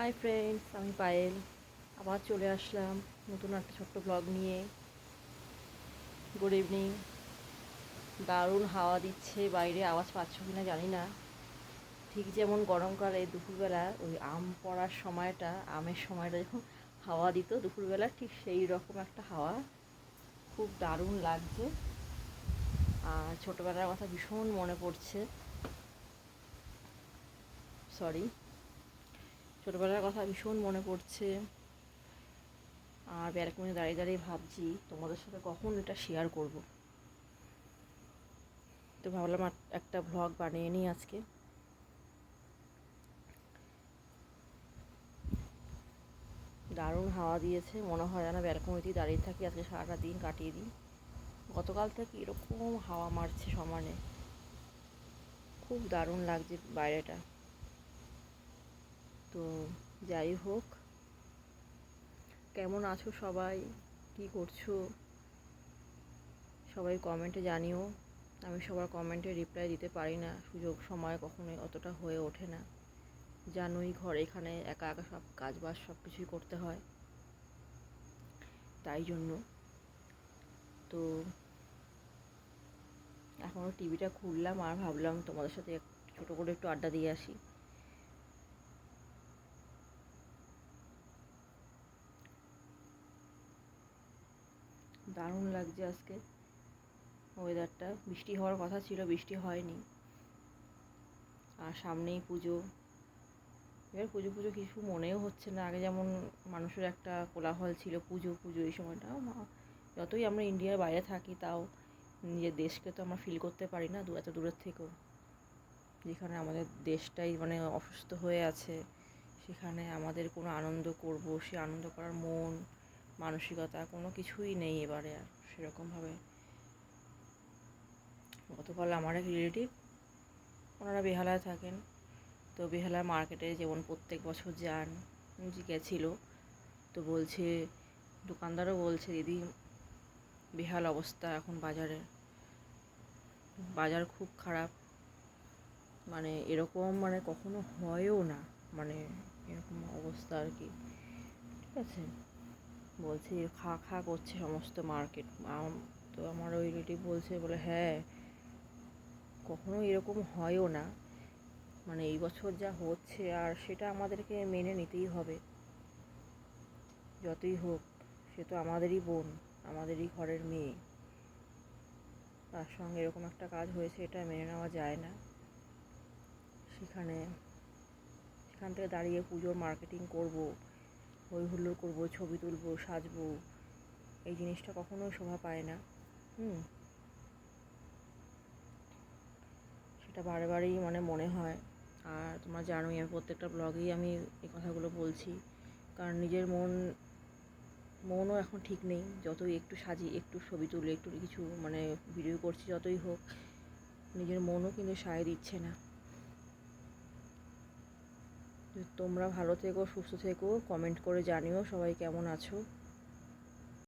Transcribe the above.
Hi friends আমি পায়েল। আবার চলে আসলাম নতুন একটা ছোট্ট ব্লগ নিয়ে। গুড ইভিনিং দারুণ হাওয়া দিচ্ছে, বাইরে আওয়াজ পাচ্ছ কি না জানি না। ঠিক যেমন গরমকালে দুপুরবেলা ওই আম পড়ার সময়টা, আমের সময়টা যখন হাওয়া দিত, দুপুরবেলা ঠিক সেই রকম একটা হাওয়া। খুব দারুণ লাগছে। আর ছোটোবেলার কথা ভীষণ মনে পড়ছে। সরি ছোটোবেলার কথা ভীষণ মনে পড়ছে। আর ব্যালকনিতে দাঁড়িয়ে দাঁড়িয়ে ভাবছি, তোমাদের সাথে কখন এটা শেয়ার করব? তো ভাবলাম একটা ভ্লগ বানিয়ে নিই আজকে। দারুণ হাওয়া দিয়েছে, মনে হয় যেন ব্যালকনিতেই দাঁড়িয়ে থাকি, আজকে সারাটা দিন কাটিয়ে দিই। গতকাল থেকে এরকম হাওয়া মারছে সমানে। খুব দারুণ লাগছে বাইরেটা। তো যাই হোক। কেমন আছো সবাই? কি করছ? সবাই কমেন্টে জানিও। আমি সবার কমেন্টে রিপ্লাই দিতে পারি না। সুযোগ সময় কখনোই অতটা হয়ে ওঠে না। জানোই ঘর এখানে একা একা সব কাজ বাজ সব কিছুই করতে হয়। তাই জন্য। তো এখনও টিভিটা খুললাম আর ভাবলাম তোমাদের সাথে ছোটো করে একটু আড্ডা দিয়ে আসি। দারুণ লাগছে আজকে। ওয়েদারটা বৃষ্টি হওয়ার কথা ছিল, বৃষ্টি হয়নি। আর সামনেই পুজো। এবার পুজো পুজো কিছু মনেও হচ্ছে না। আগে যেমন মানুষের একটা কোলাহল ছিল, পুজো পুজো এই সময়টা। যতই আমরা ইন্ডিয়ার বাইরে থাকি, তাও নিজের দেশকে তো আমরা ফিল করতে পারি না এত দূরের থেকেও। যেখানে আমাদের দেশটাই মানে অসুস্থ হয়ে আছে, সেখানে আমাদের কোনো আনন্দ করব, সে আনন্দ করার মন মানসিকতা, কোনো কিছুই নেই এবারে আর সেরকমভাবে। গতকাল আমার এক রিলেটিভ ওনারা বেহালায় থাকেন। তো বেহালা মার্কেটে যেমন প্রত্যেক বছর যান গেছিল। তো বলছে, দোকানদারও বলছে, দিদি, বেহাল অবস্থা এখন বাজারে। বাজার খুব খারাপ। মানে এরকম মানে কখনো হয়ও না। মানে এরকম অবস্থা আর কি। ঠিক আছে? বলছে, খা খা করছে সমস্ত মার্কেট তো আমার ওই রিলেটিভ বলছে, বলে হ্যাঁ কখনো এরকম হয়ও না। মানে এই বছর যা হচ্ছে, আর সেটা আমাদেরকে মেনে নিতেই হবে। যতই হোক, সে তো আমাদেরই বোন, আমাদেরই ঘরের মেয়ে। তার সঙ্গে এরকম একটা কাজ হয়েছে, এটা মেনে নেওয়া যায় না। সেখানে, সেখান থেকে দাঁড়িয়ে পুজোর মার্কেটিং করব। হই হুল্লোড় করব, ছবি তুলবো, সাজবো। এই জিনিসটা কখনোই শোভা পায় না। হুম। সেটা বারে বারেই মানে মনে হয়। আর তোমরা জানোই, আমি প্রত্যেকটা ব্লগেই আমি এই কথাগুলো বলছি। কারণ নিজের মন, মনও এখন ঠিক নেই। যতই একটু সাজি, একটু ছবি তুলে, একটু কিছু মানে ভিডিও করছি, যতই হোক, নিজের মনও কিন্তু সায় দিচ্ছে না। তোমরা ভালো থেকো সুস্থ থেকো কমেন্ট করে জানিও সবাই কেমন আছো।